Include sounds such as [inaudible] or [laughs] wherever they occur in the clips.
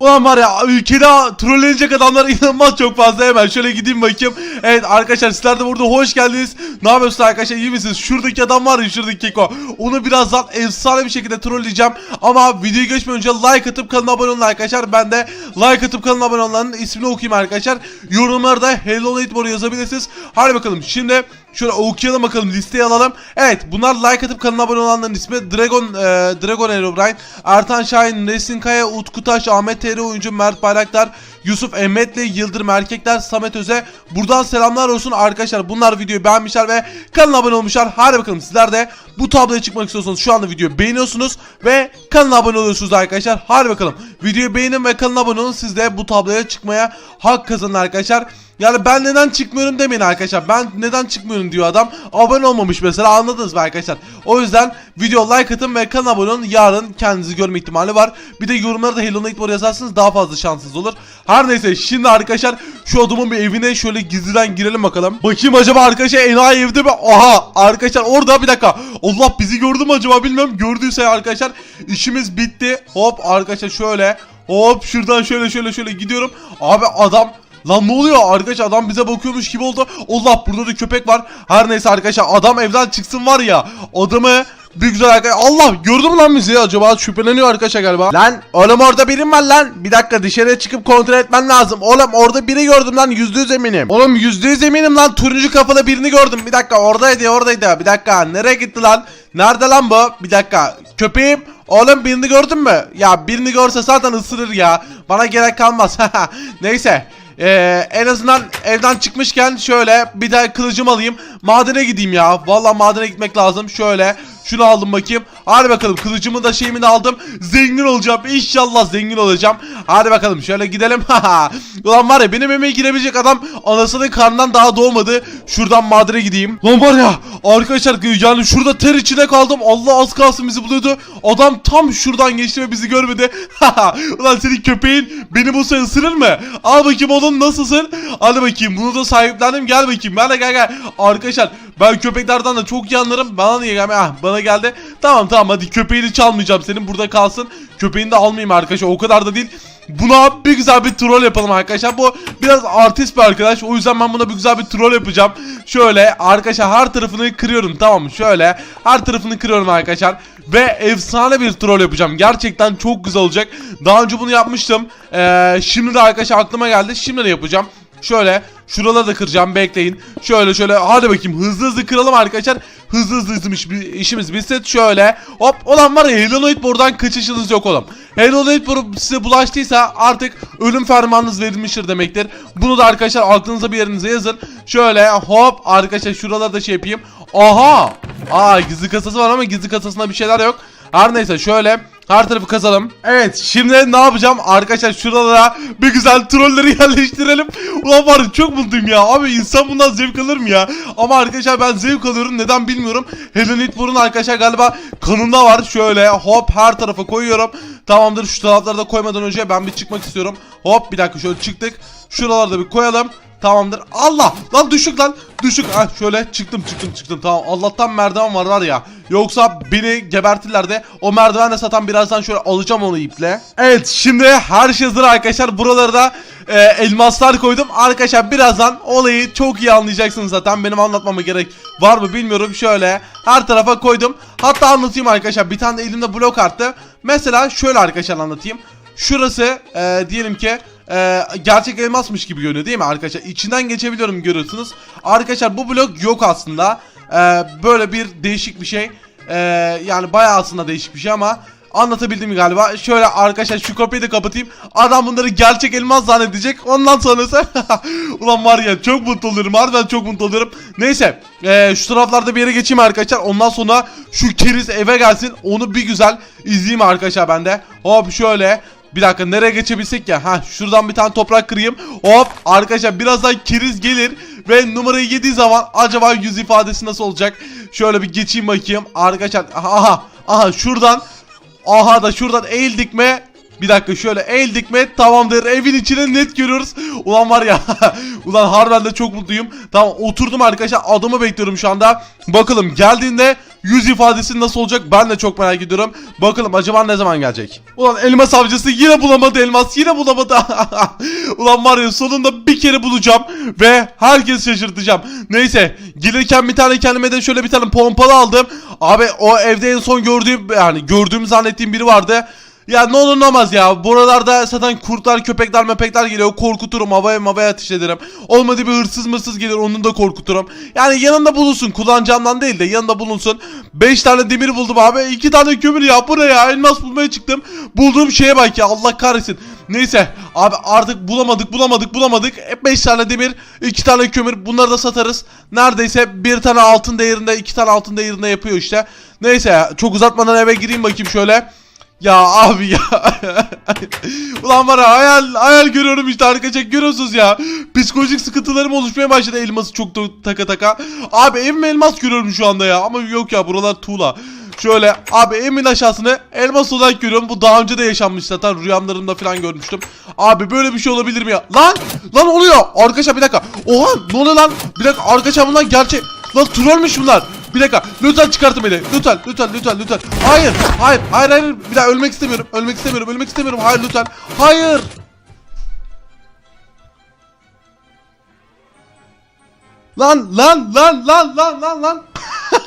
Ulan var ya ülkede trollenecek adamlar [laughs] inanılmaz çok fazla hemen şöyle gideyim bakayım. Evet arkadaşlar sizler de burada hoş geldiniz. Ne yapıyorsunuz arkadaşlar iyi misiniz? Şuradaki adam var ya şuradaki keko. Onu birazdan efsane bir şekilde trolleyeceğim. Ama videoyu geçmeden önce like atıp kanala abone olun arkadaşlar. Ben de like atıp kanala abone olanların ismini okuyayım arkadaşlar. Yorumlarda Hello Neighbor yazabilirsiniz. Hadi bakalım şimdi Şöyle okuyalım bakalım listeyi alalım. Evet bunlar like atıp kanala abone olanların ismi Dragon e, Dragon Herobrine, Ertan Şahin, Nesin Kaya, Utku Taş, Ahmet TR oyuncu, Mert Bayraktar, Yusuf Emmetli, Yıldırım Erkekler, Samet Öze. Buradan selamlar olsun arkadaşlar. Bunlar videoyu beğenmişler ve kanala abone olmuşlar. Hadi bakalım sizler de bu tabloya çıkmak istiyorsanız şu anda videoyu beğeniyorsunuz ve kanala abone oluyorsunuz arkadaşlar. Hadi bakalım videoyu beğenin ve kanala abone olun. Siz de bu tabloya çıkmaya hak kazanın arkadaşlar. Yani ben neden çıkmıyorum demeyin arkadaşlar. Ben neden çıkmıyorum diyor adam. Abone olmamış mesela anladınız mı arkadaşlar? O yüzden video like atın ve kanala abone olun. Yarın kendinizi görme ihtimali var. Bir de yorumlara da Hello Nightmare yazarsınız daha fazla şansınız olur. Her neyse şimdi arkadaşlar şu adamın bir evine şöyle gizliden girelim bakalım. Bakayım acaba arkadaşlar enayi evde mi? Aha arkadaşlar orada bir dakika. Allah bizi gördü mü acaba bilmiyorum. Gördüyse arkadaşlar işimiz bitti. Hop arkadaşlar şöyle. Hop şuradan şöyle şöyle şöyle gidiyorum. Abi adam Lan ne oluyor arkadaş adam bize bakıyormuş gibi oldu. Allah burada da köpek var. Her neyse arkadaşlar adam evden çıksın var ya. Adamı bir güzel arkadaş. Allah gördü mü lan bizi acaba şüpheleniyor arkadaşlar galiba. Lan oğlum orada birim var lan. Bir dakika dışarıya çıkıp kontrol etmen lazım. Oğlum orada biri gördüm lan yüzde yüz eminim. Oğlum yüzde yüz eminim lan turuncu kafalı birini gördüm. Bir dakika oradaydı oradaydı. Bir dakika nereye gitti lan? Nerede lan bu? Bir dakika köpeğim. Oğlum birini gördün mü? Ya birini görse zaten ısırır ya. Bana gerek kalmaz. [laughs] Neyse. Ee, en azından evden çıkmışken şöyle bir de kılıcımı alayım. Madene gideyim ya. Vallahi madene gitmek lazım. Şöyle şunu aldım bakayım. Hadi bakalım kılıcımı da şeyimi de aldım. Zengin olacağım. İnşallah zengin olacağım. Hadi bakalım şöyle gidelim. [laughs] Ulan var ya benim emeğe girebilecek adam anasının karnından daha doğmadı. Şuradan madene gideyim. Lan var ya arkadaşlar yani şurada ter içine kaldım. Allah az kalsın bizi buluyordu. Adam tam şuradan geçti ve bizi görmedi. [laughs] Ulan senin köpeğin beni bu sefer ısırır mı? Al bakayım oğlum nasılsın? Hadi bakayım bunu da sahiplendim gel bakayım. Bana gel gel. Arkadaşlar ben köpeklerden de çok iyi anlarım. Bana niye gelmiyor? Ah bana geldi. Tamam tamam hadi köpeğini çalmayacağım senin burada kalsın. Köpeğini de almayayım arkadaşlar o kadar da değil. Buna bir güzel bir troll yapalım arkadaşlar. Bu biraz artist bir arkadaş. O yüzden ben buna bir güzel bir troll yapacağım. Şöyle arkadaşlar her tarafını kırıyorum tamam mı? Şöyle her tarafını kırıyorum arkadaşlar. Ve efsane bir troll yapacağım. Gerçekten çok güzel olacak. Daha önce bunu yapmıştım. Ee, şimdi de arkadaşlar aklıma geldi. Şimdi de yapacağım. Şöyle şuraları da kıracağım bekleyin. Şöyle şöyle hadi bakayım hızlı hızlı kıralım arkadaşlar. Hızlı hızlı iş, işimiz bitsin. Şöyle hop olan var ya Hello Nightmare'dan kaçışınız yok oğlum. Hello Nightmare size bulaştıysa artık ölüm fermanınız verilmiştir demektir. Bunu da arkadaşlar aklınıza bir yerinize yazın. Şöyle hop arkadaşlar şuralarda da şey yapayım. Aha! Aa gizli kasası var ama gizli kasasında bir şeyler yok. Her neyse şöyle her tarafı kazalım. Evet şimdi ne yapacağım? Arkadaşlar şuralara bir güzel trolleri [laughs] yerleştirelim. Ulan var çok mutluyum ya. Abi insan bundan zevk alır mı ya? Ama arkadaşlar ben zevk alıyorum. Neden bilmiyorum. Helen Hitbor'un arkadaşlar galiba kanında var. Şöyle hop her tarafa koyuyorum. Tamamdır şu tarafları da koymadan önce ben bir çıkmak istiyorum. Hop bir dakika şöyle çıktık. Şuralarda bir koyalım. Tamamdır. Allah! Lan düşük lan. Düşük. Ha şöyle çıktım çıktım çıktım. Tamam. Allah'tan merdiven var var ya. Yoksa beni gebertirler de o merdivenle satan birazdan şöyle alacağım onu iple. Evet şimdi her şey hazır arkadaşlar. Buralara da e, elmaslar koydum. Arkadaşlar birazdan olayı çok iyi anlayacaksınız zaten. Benim anlatmama gerek var mı bilmiyorum. Şöyle her tarafa koydum. Hatta anlatayım arkadaşlar. Bir tane de elimde blok arttı. Mesela şöyle arkadaşlar anlatayım. Şurası e, diyelim ki e, gerçek elmasmış gibi görünüyor değil mi arkadaşlar? İçinden geçebiliyorum görüyorsunuz. Arkadaşlar bu blok yok aslında. E, böyle bir değişik bir şey. E, yani bayağı aslında değişik bir şey ama anlatabildim galiba. Şöyle arkadaşlar şu kapıyı da kapatayım. Adam bunları gerçek elmas zannedecek. Ondan sonrası [laughs] ulan var ya çok mutlu oluyorum. Harbiden çok mutlu oluyorum. Neyse e, şu taraflarda bir yere geçeyim arkadaşlar. Ondan sonra şu keriz eve gelsin. Onu bir güzel izleyeyim arkadaşlar ben de. Hop şöyle bir dakika nereye geçebilsek ya? Ha şuradan bir tane toprak kırayım. Hop arkadaşlar birazdan keriz gelir ve numarayı yediği zaman acaba yüz ifadesi nasıl olacak? Şöyle bir geçeyim bakayım. Arkadaşlar aha aha şuradan aha da şuradan eğildik mi? Bir dakika şöyle eğildik mi tamamdır evin içine net görüyoruz Ulan var ya [laughs] ulan harbiden de çok mutluyum Tamam oturdum arkadaşlar adımı bekliyorum şu anda Bakalım geldiğinde yüz ifadesi nasıl olacak ben de çok merak ediyorum. Bakalım acaba ne zaman gelecek? Ulan elmas avcısı yine bulamadı elmas yine bulamadı. [laughs] Ulan var ya sonunda bir kere bulacağım ve herkes şaşırtacağım. Neyse gelirken bir tane kendime de şöyle bir tane pompalı aldım. Abi o evde en son gördüğüm yani gördüğüm zannettiğim biri vardı. Ya ne olur ne olmaz ya. Buralarda zaten kurtlar, köpekler, mepekler geliyor. Korkuturum. Havaya havaya ateş ederim. Olmadı bir hırsız mırsız gelir. Onu da korkuturum. Yani yanında bulunsun. Kullanacağımdan değil de yanında bulunsun. 5 tane demir buldum abi. 2 tane kömür ya. Bu ne ya? Elmas bulmaya çıktım. Bulduğum şeye bak ya. Allah kahretsin. Neyse. Abi artık bulamadık, bulamadık, bulamadık. 5 tane demir, 2 tane kömür. Bunları da satarız. Neredeyse bir tane altın değerinde, 2 tane altın değerinde yapıyor işte. Neyse. Çok uzatmadan eve gireyim bakayım şöyle. Ya abi ya. [laughs] Ulan var ya hayal, hayal görüyorum işte arkadaşlar görüyorsunuz ya. Psikolojik sıkıntılarım oluşmaya başladı elması çok da taka taka. Abi evime elmas görüyorum şu anda ya. Ama yok ya buralar tuğla. Şöyle abi evimin aşağısını elmas olarak görüyorum. Bu daha önce de yaşanmış zaten rüyamlarımda falan görmüştüm. Abi böyle bir şey olabilir mi ya? Lan! Lan oluyor! Arkadaşlar bir dakika. Oha! Ne oluyor lan? Bir dakika arkadaşlar bunlar gerçek. Lan trollmüş bunlar. Bir dakika. Lütfen çıkartın beni. Lütfen, lütfen, lütfen, lütfen. Hayır, hayır, hayır, hayır. Bir daha ölmek istemiyorum. Ölmek istemiyorum. Ölmek istemiyorum. Hayır lütfen. Hayır. Lan lan lan lan lan lan lan.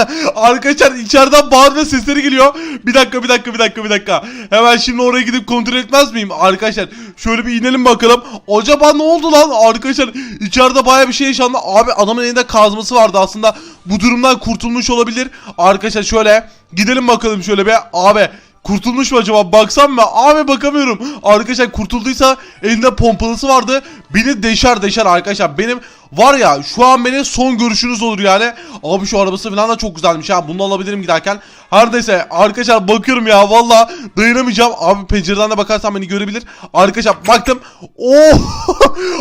[laughs] Arkadaşlar içeriden bağırma sesleri geliyor. Bir dakika bir dakika bir dakika bir dakika. Hemen şimdi oraya gidip kontrol etmez miyim? Arkadaşlar şöyle bir inelim bakalım. Acaba ne oldu lan? Arkadaşlar içeride baya bir şey yaşandı. Abi adamın elinde kazması vardı aslında. Bu durumdan kurtulmuş olabilir. Arkadaşlar şöyle gidelim bakalım şöyle be. Abi Kurtulmuş mu acaba? Baksam mı? Abi bakamıyorum. Arkadaşlar kurtulduysa elinde pompalısı vardı. Beni deşer deşer arkadaşlar. Benim var ya şu an benim son görüşünüz olur yani. Abi şu arabası falan da çok güzelmiş ha. Bunu alabilirim giderken. Her neyse arkadaşlar bakıyorum ya. Valla dayanamayacağım. Abi pencereden de bakarsan beni görebilir. Arkadaşlar baktım. Oh!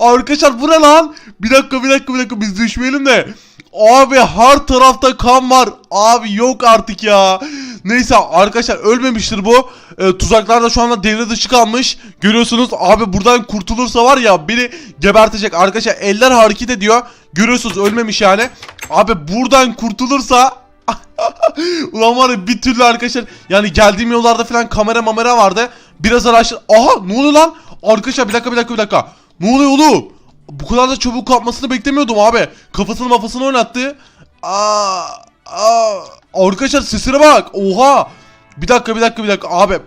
[laughs] arkadaşlar bu lan? Bir dakika bir dakika bir dakika biz düşmeyelim de. Abi her tarafta kan var. Abi yok artık ya. Neyse arkadaşlar ölmemiştir bu. E, tuzaklar da şu anda devre dışı kalmış. Görüyorsunuz abi buradan kurtulursa var ya beni gebertecek. Arkadaşlar eller hareket ediyor. Görüyorsunuz ölmemiş yani. Abi buradan kurtulursa [laughs] Ulan var ya bir türlü arkadaşlar yani geldiğim yollarda falan kamera mamera vardı. Biraz araştır. Aha ne oluyor lan? Arkadaşlar bir dakika bir dakika bir dakika. Ne oluyor oğlum? Bu kadar da çabuk kapmasını beklemiyordum abi. Kafasını mafasını oynattı. Aa, aa. Arkadaşlar sesine bak. Oha. Bir dakika bir dakika bir dakika abi.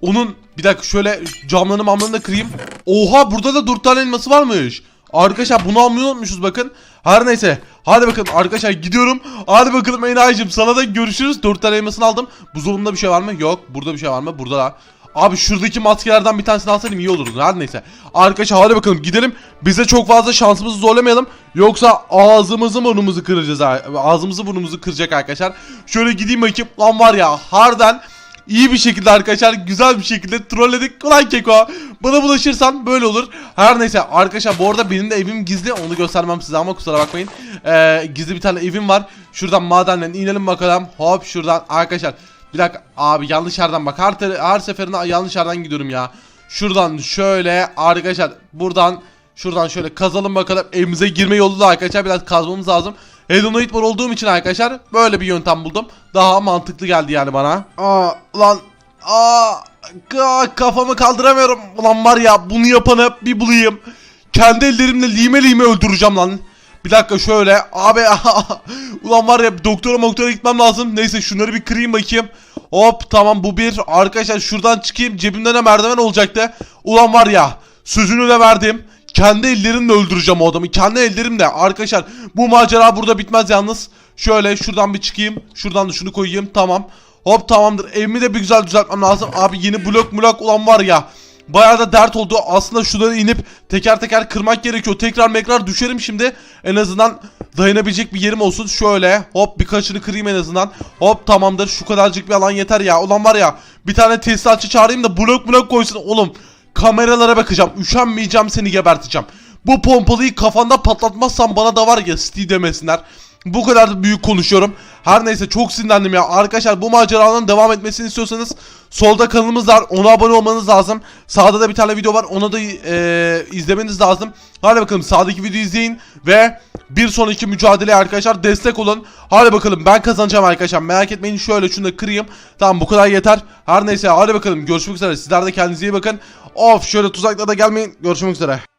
Onun bir dakika şöyle camlarını mamlarını da kırayım. Oha burada da 4 tane elması varmış. Arkadaşlar bunu almayı unutmuşuz bakın. Her neyse. Hadi bakın arkadaşlar gidiyorum. Hadi bakalım Enay'cım sana da görüşürüz. 4 tane elmasını aldım. Buzdolabında bir şey var mı? Yok. Burada bir şey var mı? Burada da. Abi şuradaki maskelerden bir tanesini alsaydım iyi olurdu. Her neyse. Arkadaşlar hadi bakalım gidelim. Bize çok fazla şansımızı zorlamayalım. Yoksa ağzımızı burnumuzu kıracağız. Ağzımızı burnumuzu kıracak arkadaşlar. Şöyle gideyim bakayım. Lan var ya harden iyi bir şekilde arkadaşlar güzel bir şekilde trolledik. Ulan Keko bana bulaşırsan böyle olur. Her neyse arkadaşlar bu arada benim de evim gizli. Onu göstermem size ama kusura bakmayın. Ee, gizli bir tane evim var. Şuradan madenden inelim bakalım. Hop şuradan arkadaşlar. Bir dakika abi yanlış yerden bak. Her, her seferinde yanlış yerden gidiyorum ya. Şuradan şöyle arkadaşlar buradan şuradan şöyle kazalım bakalım. Evimize girme yolu da arkadaşlar biraz kazmamız lazım. Hedonite var olduğum için arkadaşlar böyle bir yöntem buldum. Daha mantıklı geldi yani bana. Aa lan aa ka- kafamı kaldıramıyorum. Ulan var ya bunu yapanı bir bulayım. Kendi ellerimle lime lime öldüreceğim lan. Bir dakika şöyle abi [laughs] ulan var ya doktora doktora gitmem lazım. Neyse şunları bir kırayım bakayım. Hop tamam bu bir. Arkadaşlar şuradan çıkayım cebimde ne merdiven olacaktı. Ulan var ya sözünü de verdim. Kendi ellerimle öldüreceğim o adamı. Kendi ellerimle. Arkadaşlar bu macera burada bitmez yalnız. Şöyle şuradan bir çıkayım. Şuradan da şunu koyayım. Tamam. Hop tamamdır. Evimi de bir güzel düzeltmem lazım. Abi yeni blok blok ulan var ya. Bayağı da dert oldu. Aslında şuraları inip teker teker kırmak gerekiyor. Tekrar mekrar düşerim şimdi. En azından dayanabilecek bir yerim olsun. Şöyle hop birkaçını kırayım en azından. Hop tamamdır. Şu kadarcık bir alan yeter ya. Ulan var ya bir tane tesisatçı çağırayım da blok blok koysun. Oğlum kameralara bakacağım. Üşenmeyeceğim seni geberteceğim. Bu pompalıyı kafanda patlatmazsan bana da var ya Steve demesinler. Bu kadar da büyük konuşuyorum. Her neyse çok sinirlendim ya. Arkadaşlar bu maceranın devam etmesini istiyorsanız solda kanalımız var. Ona abone olmanız lazım. Sağda da bir tane video var. Onu da e, izlemeniz lazım. Hadi bakalım sağdaki videoyu izleyin ve bir sonraki mücadeleye arkadaşlar destek olun. Hadi bakalım ben kazanacağım arkadaşlar. Merak etmeyin şöyle şunu da kırayım. Tamam bu kadar yeter. Her neyse hadi bakalım görüşmek üzere. Sizler de kendinize iyi bakın. Of şöyle tuzaklara da gelmeyin. Görüşmek üzere.